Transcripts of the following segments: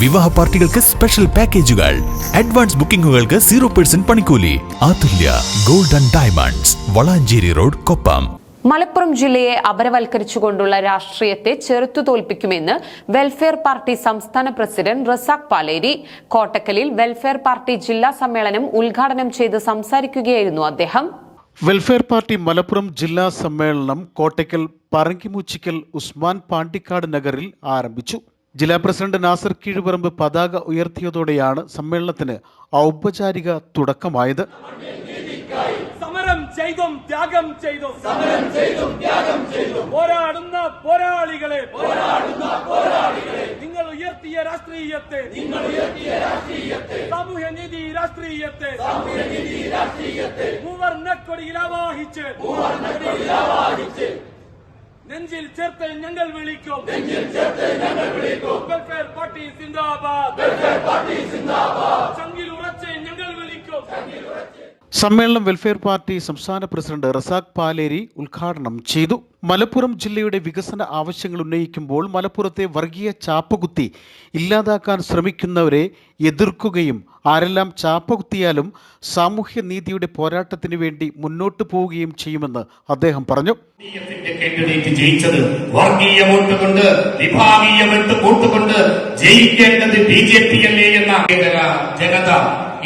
വിവാഹ പാർട്ടികൾക്ക് സ്പെഷ്യൽ പാക്കേജുകൾ അഡ്വാൻസ് ബുക്കിംഗുകൾക്ക് സീറോ പെർസെന്റ് പണിക്കൂലി. Athulya golden and diamonds Valanchery road Koppam. Malappuram ജില്ലയെ അപരവൽക്കരിച്ചുകൊണ്ടുള്ള രാഷ്ട്രീയത്തെ ചെറുത്തു തോൽപ്പിക്കുമെന്ന് വെൽഫെയർ പാർട്ടി സംസ്ഥാന പ്രസിഡന്റ് റസാഖ് പാലേരി കോട്ടക്കലിൽ വെൽഫെയർ പാർട്ടി ജില്ലാ സമ്മേളനം ഉദ്ഘാടനം ചെയ്ത് സംസാരിക്കുകയായിരുന്നു അദ്ദേഹം. വെൽഫെയർ പാർട്ടി മലപ്പുറം ജില്ലാ സമ്മേളനം കോട്ടയ്ക്കൽ പറങ്കിമൂച്ചിക്കൽ ഉസ്മാൻ പാണ്ടിക്കാട് നഗറിൽ ആരംഭിച്ചു. ജില്ലാ പ്രസിഡന്റ് നാസർ കീഴുപറമ്പ് പതാക ഉയർത്തിയതോടെയാണ് സമ്മേളനത്തിന് ഔപചാരിക തുടക്കമായത്. സമരം ത്യാഗം സമരം ത്യാഗം പോരാളികളെ പോരാളികളെ നിങ്ങൾ ഉയർത്തിയ രാഷ്ട്രീയത്തെ നിങ്ങൾ ഉയർത്തിയ രാഷ്ട്രീയത്തെ രാഷ്ട്രീയത്തെ രാഷ്ട്രീയത്തെ നെഞ്ചിൽ ചേർത്ത് ഞങ്ങൾ വിളിക്കും. നെഞ്ചിൽ ചേർത്ത് ഞങ്ങൾ വിളിക്കും. വെൽഫെയർ പാർട്ടി സിന്ദാബാദ് വെൽഫെയർ പാർട്ടി സിന്ദാബാദ് സമ്മേളനം വെൽഫെയർ പാർട്ടി സംസ്ഥാന പ്രസിഡന്റ് റസാഖ് പാലേരി ഉദ്ഘാടനം ചെയ്തു. മലപ്പുറം ജില്ലയുടെ വികസന ആവശ്യങ്ങൾ ഉന്നയിക്കുമ്പോൾ മലപ്പുറത്തെ വർഗീയ ചാപ്പകുത്തി ഇല്ലാതാക്കാൻ ശ്രമിക്കുന്നവരെ എതിർക്കുകയും ആരെല്ലാം ചാപ്പകുത്തിയാലും സാമൂഹ്യ നീതിയുടെ പോരാട്ടത്തിന് വേണ്ടി മുന്നോട്ട് പോവുകയും ചെയ്യുമെന്ന് അദ്ദേഹം പറഞ്ഞു. ജയിച്ചത് വർഗീയ വോട്ട് കൊണ്ട് ജയിക്കേണ്ടത് ബി ജെ പി അല്ലേ എന്ന ജനത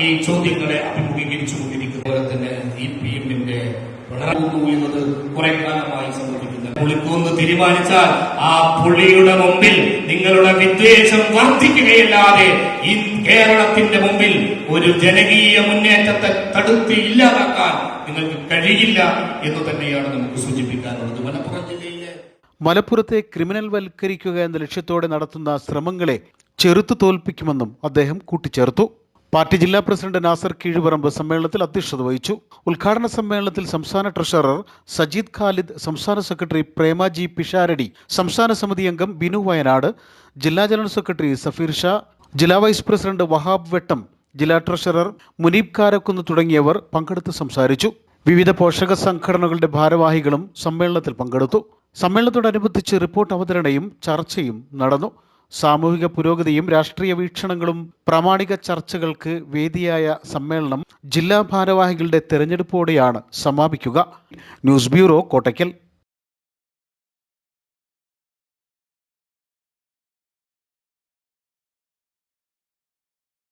ഈ ചോദ്യങ്ങളെ അഭിമുഖീകരിച്ചു കൊണ്ടിരിക്കുന്നത് ഇ പി എമ്മിന്റെ എന്നത് കുറെ കാലമായി സംഭവിക്കുന്നത് പുളിക്കൂന്ന് തീരുമാനിച്ചാൽ ആ പുള്ളിയുടെ മുമ്പിൽ നിങ്ങളുടെ വിദ്വേഷം വർദ്ധിക്കുകയല്ലാതെ ഈ കേരളത്തിന്റെ മുമ്പിൽ ഒരു ജനകീയ മുന്നേറ്റത്തെ തടുത്ത് ഇല്ലാതാക്കാൻ നിങ്ങൾക്ക് കഴിയില്ല എന്ന് തന്നെയാണ് നമുക്ക് സൂചിപ്പിക്കാനുള്ളത്. മലപ്പുറം ജില്ലയിലെ മലപ്പുറത്തെ ക്രിമിനൽ വൽക്കരിക്കുക എന്ന ലക്ഷ്യത്തോടെ നടത്തുന്ന ശ്രമങ്ങളെ ചെറുത്തു തോൽപ്പിക്കുമെന്നും അദ്ദേഹം കൂട്ടിച്ചേർത്തു. പാർട്ടി ജില്ലാ പ്രസിഡന്റ് നാസർ കീഴുപറമ്പ് സമ്മേളനത്തിൽ അധ്യക്ഷത വഹിച്ചു. ഉദ്ഘാടന സമ്മേളനത്തിൽ സംസ്ഥാന ട്രഷറർ സജീദ് ഖാലിദ് സംസ്ഥാന സെക്രട്ടറി പ്രേമാജി പിഷാരടി സംസ്ഥാന സമിതി അംഗം ബിനു വയനാട് ജില്ലാ ജനറൽ സെക്രട്ടറി സഫീർ ഷാ ജില്ലാ വൈസ് പ്രസിഡന്റ് വഹാബ് വെട്ടം ജില്ലാ ട്രഷറർ മുനീബ് കാരക്കുന്ന് തുടങ്ങിയവർ പങ്കെടുത്ത് സംസാരിച്ചു. വിവിധ പോഷക സംഘടനകളുടെ ഭാരവാഹികളും സമ്മേളനത്തിൽ പങ്കെടുത്തു. സമ്മേളനത്തോടനുബന്ധിച്ച് റിപ്പോർട്ട് അവതരണയും ചർച്ചയും നടന്നു. സാമൂഹിക പുരോഗതിയും രാഷ്ട്രീയ വീക്ഷണങ്ങളും പ്രാമാണിക ചർച്ചകൾക്ക് വേദിയായ സമ്മേളനം ജില്ലാ ഭാരവാഹികളുടെ തെരഞ്ഞെടുപ്പോടെയാണ് സമാപിക്കുക. News bureau Kottakkal.